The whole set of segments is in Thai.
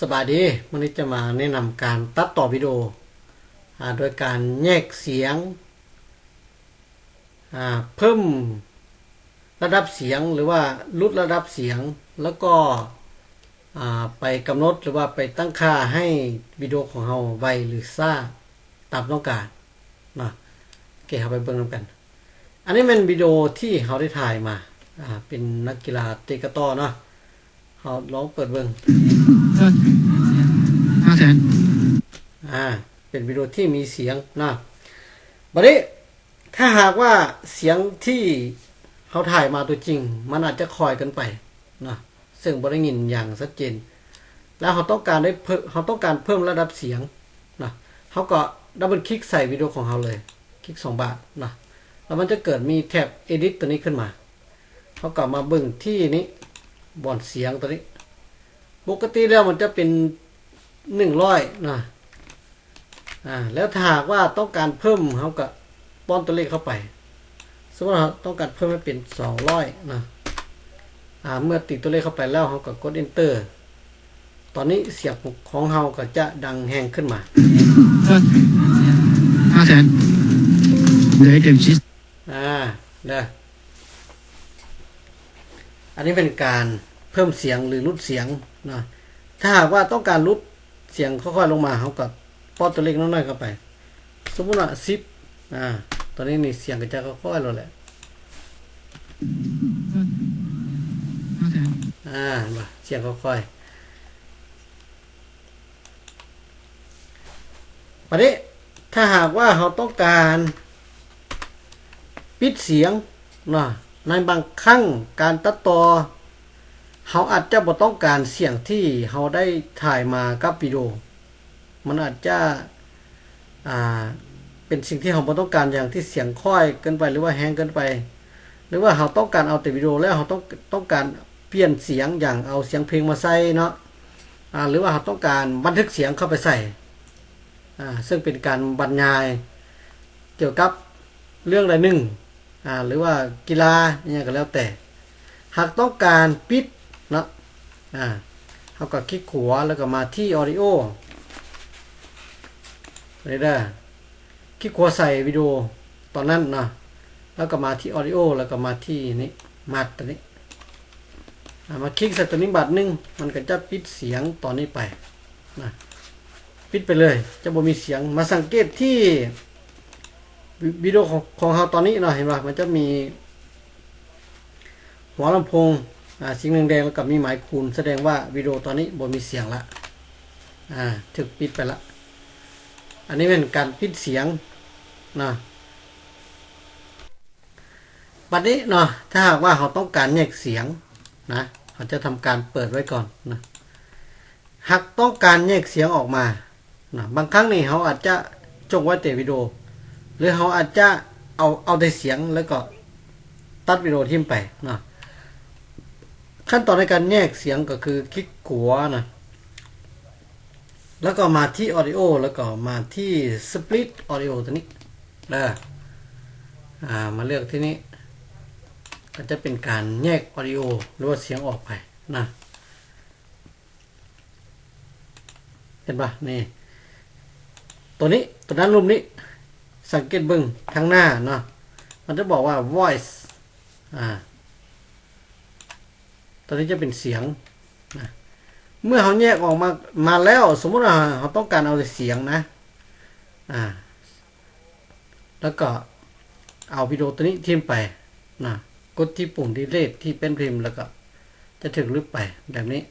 สบายดีวันนี้จะมาแนะนำการตัดต่อวิดีโอโดยการแยกเสียง เพิ่มระดับเสียงหรือว่าลดระดับเสียงแล้วก็ไปกำหนดหรือว่าไปตั้งค่าให้วิดีโอของเราไวหรือซ่าตามต้องการนะโอเคเราไปเบิ่งนกัน อันนี้เป็นวิดีโอที่เราได้ถ่ายมาเป็นนักกีฬาเตะกะต้อเนาะ เราลองเปิดเบิ่งห้าแสนอ่า เป็นวิดีโอที่มีเสียงนะบัดนี้ถ้าหากว่าเสียงที่เขาถ่ายมาตัวจริง มันอาจจะคอยกันไปนะซึ่งบริงินอย่างชัดเจน แล้วเขาต้องการได้เพิ่มเขาต้องการเพิ่มระดับเสียงนะเขาก็ดับเบิลคลิกใส่วิดีโอของเขาเลย คลิกสองบาทนะแล้วมันจะเกิดมีแท็บ edit ตัวนี้ขึ้นมา เขากลับมาเบิ่งที่นี้ บอนเสียงตัวนี้ ปกติแล้วมันจะเป็นหนึ่งร้อยนะอ่าแล้วถ้าหากว่าต้องการเพิ่มเขาก็ป้อนตัวเลขเข้าไป สมมติเราต้องการเพิ่มให้เป็นสองร้อยนะอ่าเมื่อติดตัวเลขเข้าไปแล้วเขาก็กด enter ตอนนี้เสียงของเราก็จะดังแหงขึ้นมาห้าแสนเหลือเต็มชิสอ่าเด้อ อันนี้เป็นการเพิ่มเสียงหรือลดเสียงนะถ้าหากว่าต้องการลดเสียงค่อยๆลงมาเขาก็ป้อนตัวเลขน้อยๆเข้าไป สมมติว่าสิบอ่าตอนนี้นี่เสียงก็จะค่อยๆลงแหละห้าแสนอ่ามาเสียงค่อยๆประเดะถ้าหากว่าเขาต้องการ ปิดเสียงนะ ในบางครั้งการตัดต่อเขาอาจจะบ่ต้องการเสียงที่เขาได้ถ่ายมากับวิดีโอ มันอาจจะอ่าเป็นสิ่งที่เราบ่ต้องการอย่างที่เสียงค่อยเกินไปหรือว่าแห้งเกินไป หรือว่าเราต้องการเอาแต่วิดีโอแล้วเราต้องต้องการเปลี่ยนเสียงอย่างเอาเสียงเพลงมาใส่เนาะอ่าหรือว่าเราต้องการบันทึกเสียงเข้าไปใส่อ่าซึ่งเป็นการบรรยาย เกี่ยวกับเรื่องใดหนึ่ง หรือว่ากีฬาเนี่ยก็แล้วแต่ หากต้องการปิดเนาะอ่าเราก็คลิกขวาแล้วก็มาที่ audio นี่เด้คลิกขวาใส่วิดีโอตอนนั้นเนาะแล้วก็มาที่ audio แล้วก็มาที่นี้มัดตัวนี้อ่ามาคลิกใส่ตัวนี้บาทหนึงมันก็จะปิดเสียงตอนนี้ไปนะปิดไปเลย จะบ่มีเสียงมาสังเกตที่ วิดีโอของของเราตอนนี้เนาะเห็นป่ะมันจะมี หัวลำโพงอ่าสีแดงๆแล้วก็มีหมายคูณ แสดงว่าวิดีโอตอนนี้บ่มีเสียงละอ่าถึกปิดไปละ อันนี้เป็นการปิดเสียงนะวันนี้เนาะถ้าหากว่าเขาต้องการแยกเสียงนะเขาจะทำการเปิดไว้ก่อนนะหากต้องการแยกเสียงออกมานะบางครั้งนี่เขาอาจจะจงไว้แต่วิดีโอ หรือเขาอาจจะเอาเอาแต่เสียงแล้วก็ตัดวิดีโอทิ้งไปนะขั้นตอนในการแยกเสียงก็คือคลิกขวานะแล้วก็มาที่ audio แล้วก็มาที่ split audio ตัวนี้แล้วอ่ามาเลือกที่นี้ ก็จะเป็นการแยกออดิโอหรือว่าเสียงออกไปนะเห็นปะนี่ ตัวนี้ ตัวนั้นรูปนี้ สังเกตเบิ้งทางหน้าเนาะมันจะบอกว่า voice อ่าตัวนี้จะเป็นเสียงนะเมื่อเขาแยกออกมามาแล้ว สมมติว่าเขาต้องการเอาเสียงนะอ่าแล้วก็เอาวิดีโอตัวนี้ทิ้งไปนะกดที่ปุ่มดีเลทที่เป็นพิมพ์แล้วก็ จะถึงลึกไปแบบนี้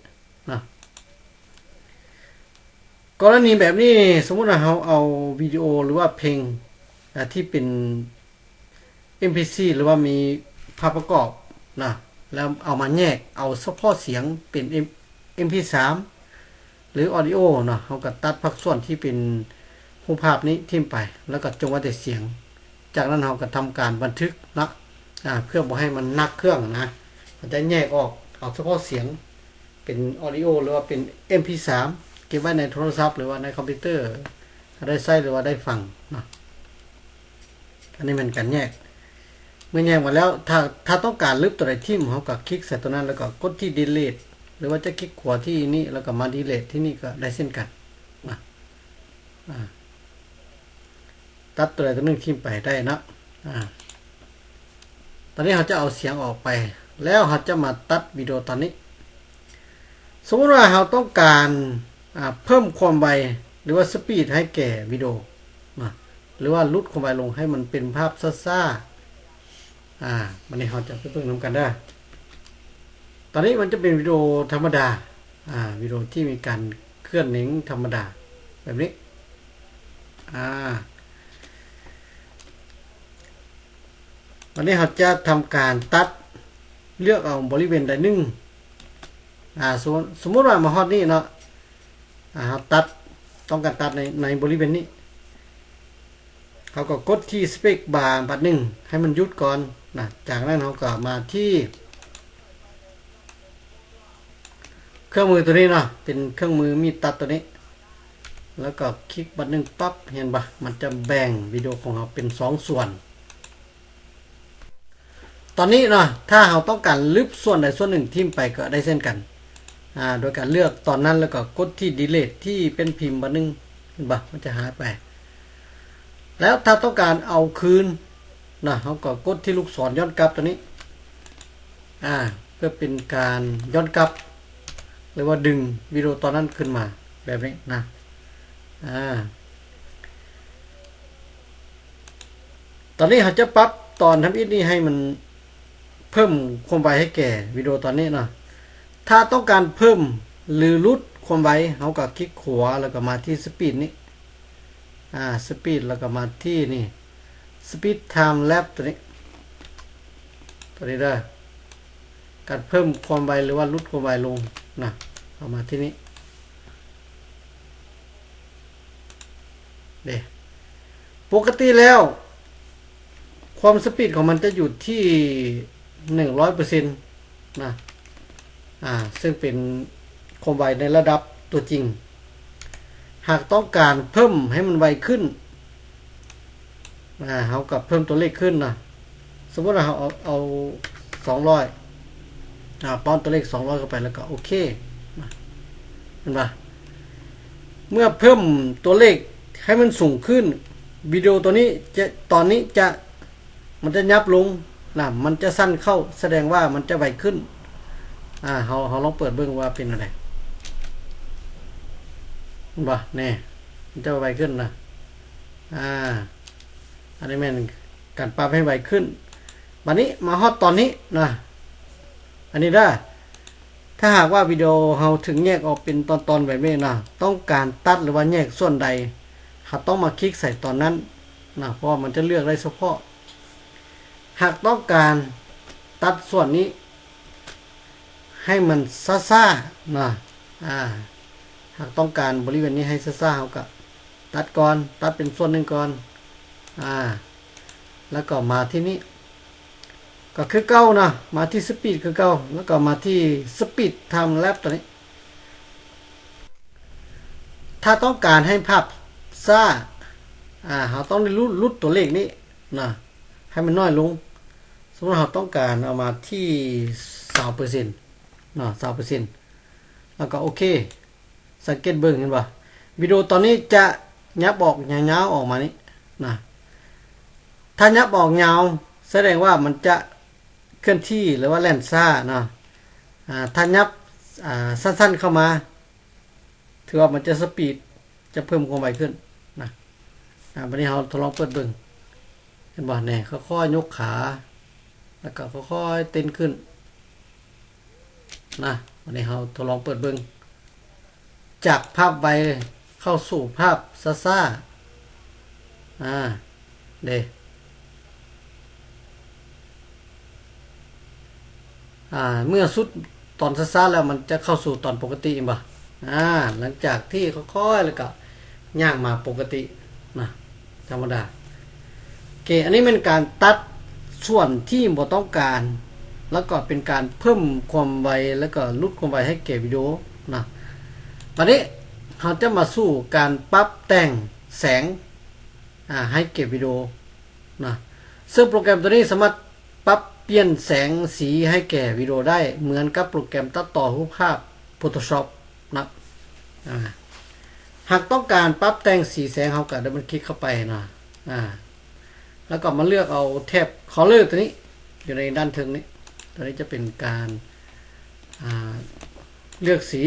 นะกรณีแบบนี้สมมติว่าเราเอาวิดีโอหรือว่าเพลง ที่เป็น MP4 หรือว่ามีภาพประกอบนะแล้วเอามาแยกเอาเฉพาะเสียงเป็น MP3 หรือ Audio เนาะเราก็ตัดพักส่วนที่เป็นรูปภาพนี้ทิ้งไป แล้วก็จงไว้แต่เสียง จากนั้นเราก็ทำการบันทึกนะเพื่อบ่ให้มันนักเครื่องนะมันจะแยกออกเอาเฉพาะเสียงเป็นออดิโอหรือว่าเป็น MP3 เก็บไว้ในโทรศัพท์ หรือว่าในคอมพิวเตอร์ได้ใช้หรือว่าได้ฟังนะ อันนี้เป็นการแยก เมื่อแยกมาแล้ว ถ้าถ้าต้องการลบตัวใดทิ่มเขาก็คลิกใส่ตัวนั้นแล้วก็กดที่ delete หรือว่าจะคลิกขวาที่นี่แล้วก็มาดีเลทที่นี่ก็ได้เช่นกันตัดตัวใดตัวหนึ่งทิ้งไปได้นะอ่าตอนนี้เราจะเอาเสียงออกไป แล้วเราจะมาตัดวิดีโอตอนนี้ สมมติว่าเราต้องการเพิ่มความไวหรือว่าสปีดให้แก่วิดีโอ รือว่าลดความไวลงให้มันเป็นภาพซ่าๆอ่าวันนี้เราจะเพิ่มน้ำกันได้ ตอนนี้มันจะเป็นวิดีโอธรรมดาอ่าวิดีโอที่มีการเคลื่อนหนิงธรรมดา แบบนี้อ่าวันนี้เราจะทำการตัดเลือกเอาบริเวณใดหนึ่งอ่าสมมติสมมติว่ามาฮอดนี่เนาะอ่าตัดต้องการตัดในในบริเวณนี้ เขาก็กดที่สเปกบาร์บัดหนึ่งให้มันหยุดก่อนนะจากนั้นเขาก็มาที่ เครื่องมือตัวนี้เนาะเป็นเครื่องมือมีดตัดตัวนี้ แล้วก็คลิกบัตรหนึ่งปั๊บเห็นปะมันจะแบ่งวิดีโอของเราเป็นสองส่วน ตอนนี้เนาะถ้าเราต้องการลึกส่วนใดส่วนหนึ่งทิมไปก็ได้เช่นกันอ่าโดยการเลือกตอนนั้นแล้วก็กดที่ delete ที่เป็นพิมพ์บัตรหนึ่งเห็นปะมันจะหายไป แล้วถ้าต้องการเอาคืนนะเราก็กดที่ลูกศรย้อนกลับตัวนี้อ่าเพื่อเป็นการย้อนกลับ หรือว่าดึงวิดีโอตอนนั้นขึ้นมาแบบนี้นะอ่าตอนนี้เราจะปรับตอนทำอินนี้ให้มันเพิ่มความไวให้แก่วิดีโอตอนนี้นะถ้าต้องการเพิ่มหรือลดความไวเราก็คลิกขวาแล้วก็มาที่สปีดนี้ อ่าสปีดแล้วก็มาที่นี่สปีดไทม์แลปตัวนี้ ตัวนี้ได้อการเพิ่มความไวหรือว่าลดความไวลงนะเอามาที่นี้เดปกติแล้ว ความสปีดของมันจะอยู่ที่หนึ่งร้อยเปอร์เซ็นต์นะอ่าซึ่งเป็นความไวในระดับตัวจริง หากต้องการเพิ่มให้มันไวขึ้นอ่าเขากับเพิ่มตัวเลขขึ้นนะสมมติเราเอาเอาสองร้อยอ่าป้อนตัวเลขสองร้อยเข้าไปแล้วก็โอเคเห็นปะเมื่อเพิ่มตัวเลขให้มันสูงขึ้นวิดีโอตัวนี้จะตอนนี้จะมันจะยับลงนะมันจะสั้นเข้าแสดงว่ามันจะไวขึ้นอ่าเราเราลองเปิดเบิ่งว่าเป็นอะไร เห็นปะแน่มันจะไวขึ้นนะอ่า อันนี้แม่นการปรับให้ไวขึ้นวันนี้มาฮอตตอนนี้นะอันนี้ได้ถ้าหากว่าวิดีโอเราถึงแยกออกเป็นตอนๆแบบนี้นะต้องการตัดหรือว่าแยกส่วนใดเราต้องมาคลิกใส่ตอนนั้นนะเพราะมันจะเลือกได้เฉพาะ หากต้องการตัดส่วนนี้ ให้มันซ่าๆนะอ่า หากต้องการบริเวณนี้ให้ซ่าๆเขาก็ตัดก่อน ตัดเป็นส่วนหนึ่งก่อน อ่า แล้วก็มาที่นี้ ก็คือเก้านะ มาที่สปีดคือเก้า แล้วก็มาที่สปีดทำแลปตัวนี้ ถ้าต้องการให้ภาพซ่า อ่าเราต้องรุดรุดตัวเลขนี้นะให้มันน้อยลง สมมติเราต้องการเอามาที่สามเปอร์เซ็นต์นะสามเปอร์เซ็นต์แล้วก็โอเค สังเกตเบิ่งเห็นป่ะวิดีโอตอนนี้จะยับออกยาวๆออกมานี้นะถ้ายับออกยาวแสดงว่ามันจะเคลื่อนที่หรือว่าแล่นซ่าเนาะถ้ายับสั้นๆเข้ามา ถือว่ามันจะสปีดจะเพิ่มความไวขึ้นนะวันนี้เราทดลองเปิดเบิ่งเห็นบ่เนี่ยค่อยๆยกขา แล้วก็ค่อยๆเต้นขึ้นนะวันนี้เราทดลองเปิดเบิ่ง จากภาพไวเข้าสู่ภาพซ่าๆอ่าเดอ่า เมื่อสุดตอนซ่าๆแล้วมันจะเข้าสู่ตอนปกติบ่อ่าหลังจากที่ค่อยๆแล้วก็ย่างมาปกตินะธรรมดาโอเคอันนี้เป็นการตัดส่วนที่บ่ต้องการ แล้วก็เป็นการเพิ่มความไวแล้วก็ลดความไวให้แก่วิดีโอนะ วันนี้เราจะมาสู่การปรับแต่งแสงให้เก็บวิดีโอนะซึ่งโปรแกรมตัวนี้สามารถปรับเปลี่ยนแสงสีให้แก่วิดีโอได้เหมือนกับโปรแกรมตัดต่อรูปภาพ Photoshop นะหากต้องการปรับแต่งสีแสงเขาก็ดับเบิลคลิกเข้าไปนะอ่าแล้วก็มาเลือกเอาแท็บ Color ตัวนี้ อยู่ในด้านถึงนี้ตัวนี้จะเป็นการเลือกสี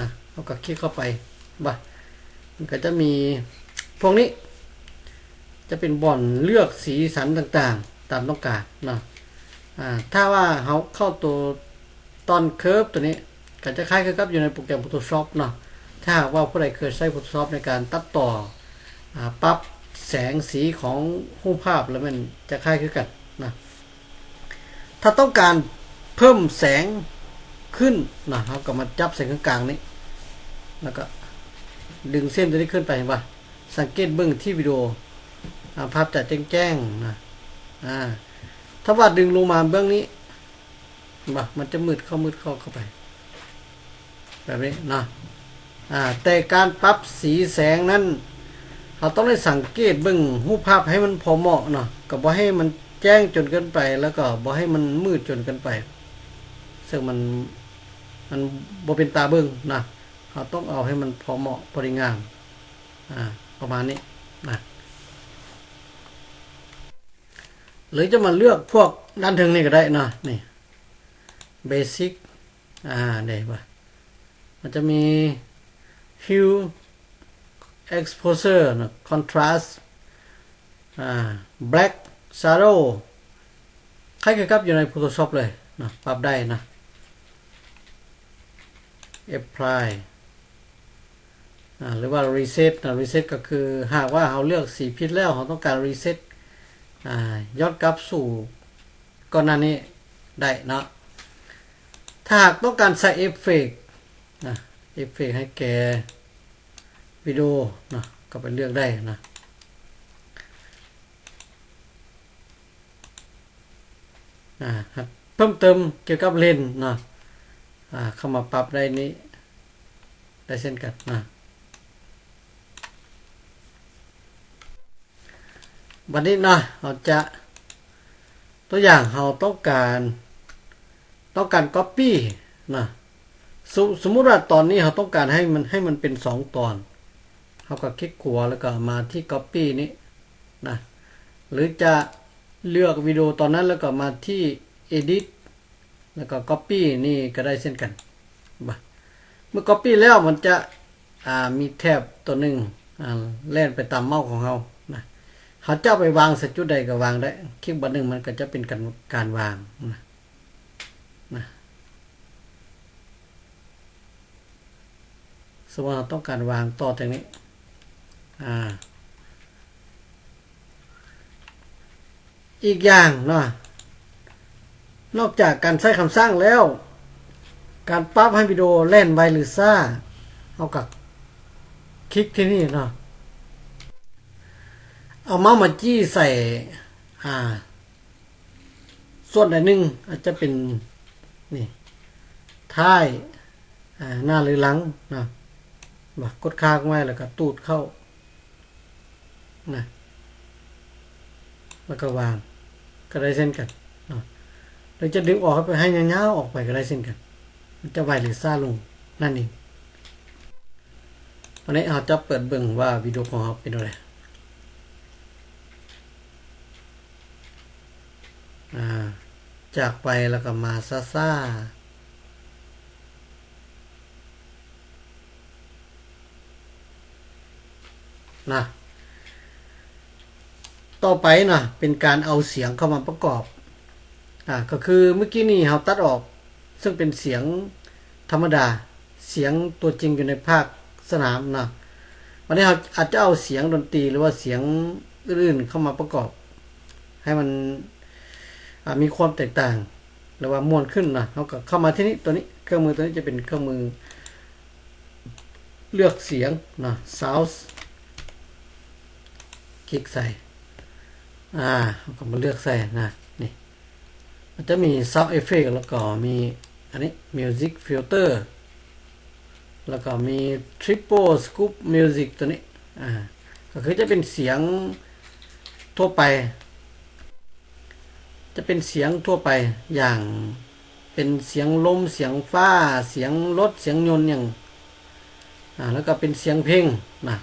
นะ เขาก็คลิกเข้าไปบ่ะมันก็จะมีพวกนี้ จะเป็นบ่อนเลือกสีสันต่างๆ ตามต้องการนะอ่าถ้าว่าเขาเข้าตัวตอนเคิร์ฟตัวนี้ก็จะคล้ายกับอยู่ในโปรแกรม Photoshop เนาะถ้าหากว่าผู้ใดเคยใช้ Photoshop ในการตัดต่ออปรับแสงสีของรูปภาพแล้วมันจะคล้ายคือกันนะถ้าต้องการเพิ่มแสงขึ้นนะครับก็มาจับแสงกลางนี้ แล้วก็ดึงเส้นตัวนี้ขึ้นไปเห็นปะสังเกตเบื้องที่วิดีโอภาพจะแจ้งๆนะอ่าถ้าว่าดึงลงมาเบื้องนี้เห็นปะมันจะมืดเข้ามืดเข้าเข้าไป แบบนี้นะอ่าแต่การปรับสีแสงนั้นเราต้องได้สังเกตเบิ่งรูปภาพให้มันพอเหมาะเนาะกับบ่ให้มันแจ้งจนเกินไป แล้วก็บ่ให้มันมืดจนเกินไป ซึ่งมันมันบ่เป็นตาเบิ่งนะ เราต้องเอาให้มันพอเหมาะพอดีงามอ่าประมาณนี้นะหรือจะมาเลือกพวกด้านถึงนี่ก็ได้นะนี่เบสิกอ่าได้ปะมันจะมี hue exposure นะ contrast อ่า black shadow คล้ายๆกับอยู่ใน Photoshop เลยนะปรับได้นะ apply หรือว่า reset นะ reset ก็คือหากว่าเราเลือกสีพิษแล้วเราต้องการ reset ย้อนกลับสู่ก่อนหน้านี้ได้เนาะถ้าหากต้องการใส่เอฟเฟกต์นะเอฟเฟกต์ให้แกวิดีโอนะก็ไปเลือกได้นะเพิ่มเติมเกี่ยวกับเลนนะเข้ามาปรับได้นี้ ได้เช่นกันนะ วันนี้นะเราจะตัวอย่างเราต้องการต้องการ Copy นะสมสมมุติว่าตอนนี้เราต้องการให้มันให้มันเป็นสองตอนเราก็คลิกขวาแล้วก็มาที่ Copy นี้นะหรือจะเลือกวิดีโอตอนนั้นแล้วก็มาที่ Edit แล้วก็ Copy นี่ก็ได้เช่นกัน เมื่อ Copy แล้วมันจะมีแถบตัวหนึ่งแล่นไปตามเมาส์ของเรา เขาเจะเอาไปวางสักจุดใดก็วางได้คลิกบันหนึ่งมันก็จะเป็นการการวางนะนะสมมติเราต้องการวางต่อจากนี้ อ่า อีกอย่างเนาะนอกจากการใช้คำสร้างแล้ว การปรับให้วิดีโอเล่นไวหรือซ่าเอากับคลิกที่นี่เนาะ เอาเมาส์มาจี้ใส่ อ่า ส่วนใดหนึ่งอาจจะเป็น นี่ท้าย อ่า หน้าหรือหลังนะบักกดค้างไว้แล้วก็ตูดเข้า นะ แล้วก็วาง ก็ได้เส้นกันนะเราจะดึงออกไปให้ยาๆออกไปก็ได้เส้นกัน มันจะไวหรือซ่าลง นั่นเองวันนี้เราจะเปิดเบิ่งว่าวิดีโอของเราเป็นอะไร อ่า จากไปแล้วก็มาซ่าซ่านะ ต่อไปนะเป็นการเอาเสียงเข้ามาประกอบ อ่า ก็คือเมื่อกี้นี่เราตัดออก ซึ่งเป็นเสียงธรรมดา เสียงตัวจริงอยู่ในภาคสนามนะวันนี้เราอาจจะเอาเสียงดนตรีหรือว่าเสียงอื่นเข้ามาประกอบ ให้มัน มีความแตกต่างหรือว่ามวนขึ้นนะเราก็เข้ามาที่นี้ตัวนี้เครื่องมือตัวนี้จะเป็นเครื่องมือ เลือกเสียงนะ sound คลิกใส่อ่าก็มาเลือกใส่นะนี่มันจะมี Sound Effect แล้วก็มีอันนี้ Music Filter แล้วก็มี Triple Scoop Music ตัวนี้ อ่า ก็คือจะเป็นเสียงทั่วไป จะเป็นเสียงทั่วไปอย่างเป็นเสียงลมเสียงฟ้า เสียงรถเสียงยนต์อย่างอ่าแล้วก็เป็นเสียงเพลงนะ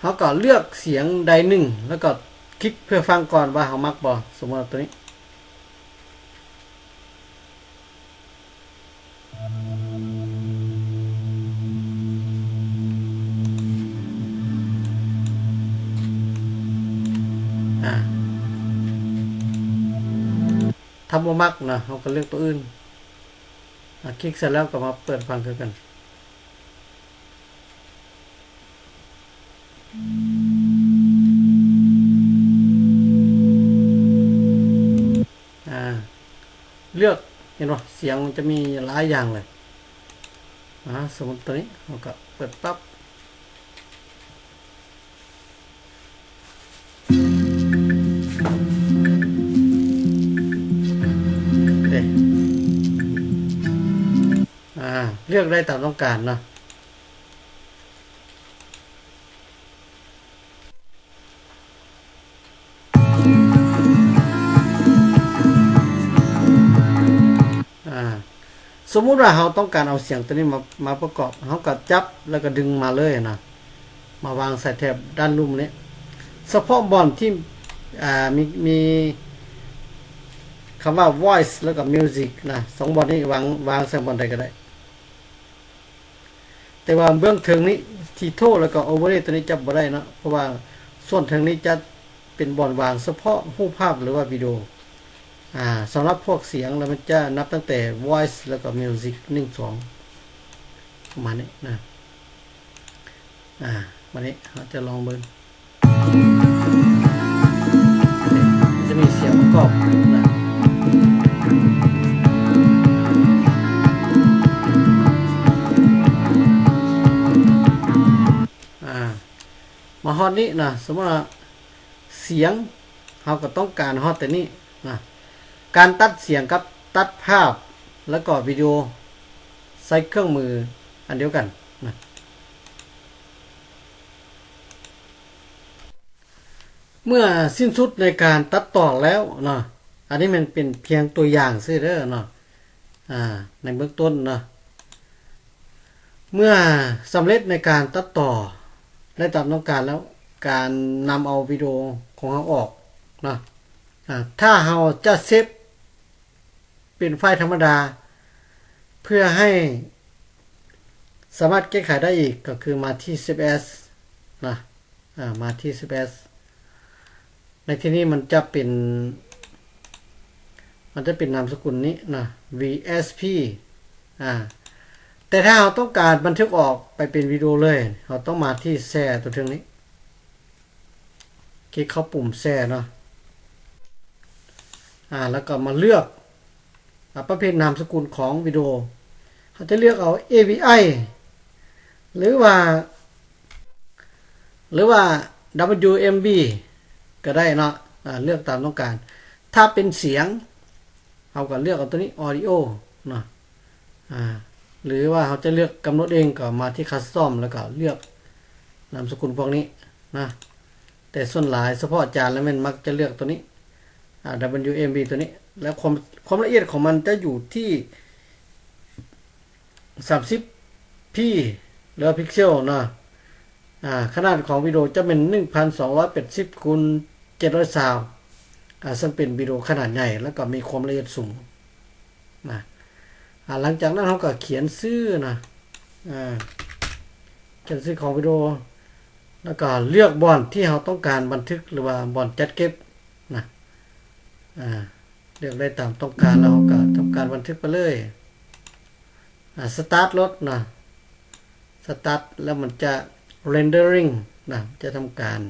เขาก็เลือกเสียงใดหนึ่ง แล้วก็คลิกเพื่อฟังก่อนว่าเขามักบอสมมติตัวนี้ ทำบ่มักนะเขาก็เลือกตัวอื่นอคลิกเสร็จแล้วก็มาเปิดฟังคือกันเลือกเห็นป่ะเสียงมันจะมีหลายอย่างเลยอ่าสมมติตัวนี้เราก็เปิดปั๊บ เลือกได้ตามต้องการเนาะสมมุติว่าเราต้องการเอาเสียงตัวนี้มามาประกอบเราก็จับแล้วก็ดึงมาเลยนะมาวางใส่แถบด้านลุ่มนี้เฉพาะบอลที่มีมีคำว่า voice แล้วก็ music นะสองบอลนี้วางวางใส่บอลใดก็ได้ แต่ว่าเบื้องเทิงนี้ทีโทแล้วก็ overlay ตัวนี้จับบ่ได้นะเพราะว่าส่วนเทิงนี้จะเป็นบอลวางเฉพาะรูปภาพหรือว่าวิดีโออ่าสำหรับพวกเสียงแล้วมันจะนับตั้งแต่ voice แล้วก็ music 1 2ประมาณนี้นะอ่าวันนี้เราจะลองเบิ่งมันจะมีเสียงประกอบ มาฮอตนี้นะสมมติว่าเสียงเราก็ต้องการฮอตแต่นี้นะการตัดเสียงกับตัดภาพแล้วก็วิดีโอใช้เครื่องมืออันเดียวกันนะเมื่อสิ้นสุดในการตัดต่อแล้วนะอันนี้มันเป็นเพียงตัวอย่างซื่อเด้อเนาะอ่าในเบื้องต้นเนาะเมื่อสำเร็จในการตัดต่อ ได้ตามต้องการแล้วการนำเอาวิดีโอของเราออกนะถ้าเราจะเซฟเป็นไฟล์ธรรมดา เพื่อให้สามารถแก้ไขได้อีกก็คือมาที่ CSS นะมาที่ CSS ในที่นี้มันจะเป็น มันจะเป็นนามสกุลนี้นะ VSP อ่า แต่ถ้าเราต้องการบันทึกออกไปเป็นวิดีโอเลย เราต้องมาที่แช่ตัวเทิงนี้ คลิกเข้าปุ่มแช่เนาะ อ่า แล้วก็มาเลือกอประเภทนามสกุลของวิดีโอ เขาจะเลือกเอา AVI หรือว่า หรือว่า WMB ก็ได้เนาะอ่าเลือกตามต้องการ ถ้าเป็นเสียง เอาก็เลือกเอาตัวนี้ audio เนาะ อ่า หรือว่าเขาจะเลือกกำหนดเองก็มาที่ custom แล้วก็เลือกนามสกุลพวกนี้นะแต่ส่วนหลายเฉพาะอาจารย์แล้วมันมักจะเลือกตัวนี้ WMB ตัวนี้ แล้วความความละเอียดของมันจะอยู่ที่ 30 p หรือพิกเซลนะอ่าขนาดของวิดีโอจะเป็น 1,280คูณ700ซาวอ่าซึ่งเป็นวิดีโอขนาดใหญ่ แล้วก็มีความละเอียดสูงนะ หลังจากนั้นเราก็เขียนชื่อนะอ่าเขียนชื่อของวิดีโอ แล้วก็เลือกบอลที่เราต้องการบันทึกหรือว่าบอลจัดเก็บนะอ่าเลือกได้ตามต้องการแล้วเราก็ทำการบันทึกไปเลยอ่าสตาร์ทรถนะสตาร์ทแล้วมันจะ rendering นะจะทำการ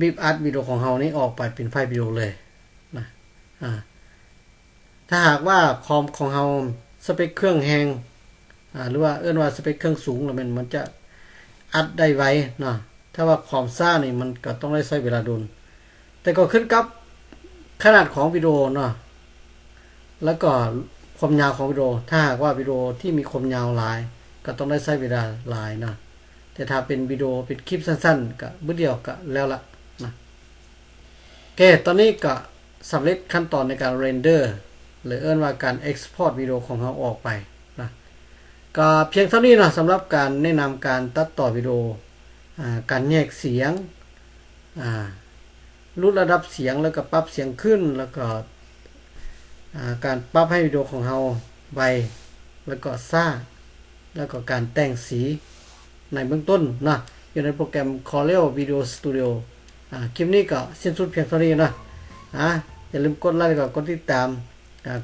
บีบอัดวิดีโอของเรานี้ออกไปเป็นไฟล์วิดีโอเลยนะอ่า ถ้าหากว่าคอมของเราสเปคเครื่องแหงอ่าหรือว่าเอื้อนว่าสเปคเครื่องสูงแล้วมันมันจะอัดได้ไวนะถ้าว่าคอมซ่านี่มันก็ต้องได้ใช้เวลาดูนแต่ก็ขึ้นกับขนาดของวิดีโอเนาะแล้วก็ความยาวของวิดีโอ ถ้าหากว่าวิดีโอที่มีความยาวหลาย ก็ต้องได้ใช้เวลาหลายนะแต่ถ้าเป็นวิดีโอเป็นคลิปสั้นๆก็บื้อเดียวก็แล้วละนะโอเคตอนนี้ก็สำเร็จขั้นตอนในการเรนเดอร์ หรือเอิ้นว่าการ Export วิดีโอของเราออกไปนะก็เพียงเท่านี้นะสำหรับการแนะนำการตัดต่อวิดีโออการแยกเสียงลดระดับเสียงแล้วก็ปรับเสียงขึ้นแล้วก็การปรับให้วิดีโอของเราไวแล้วก็ซ่า แล้วก็การแต่งสีในเบื้องต้นนะอยู่ในโปรแกรม Corel Video Studio คลิปนี้ก็สิ้นสุดเพียงเท่านี้นะอ่าอย่าลืมกดไลค์แล้วก็กดติดตาม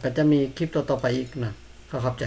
ก็จะมีคลิปต่อๆไปอีกนะขอขอบใจ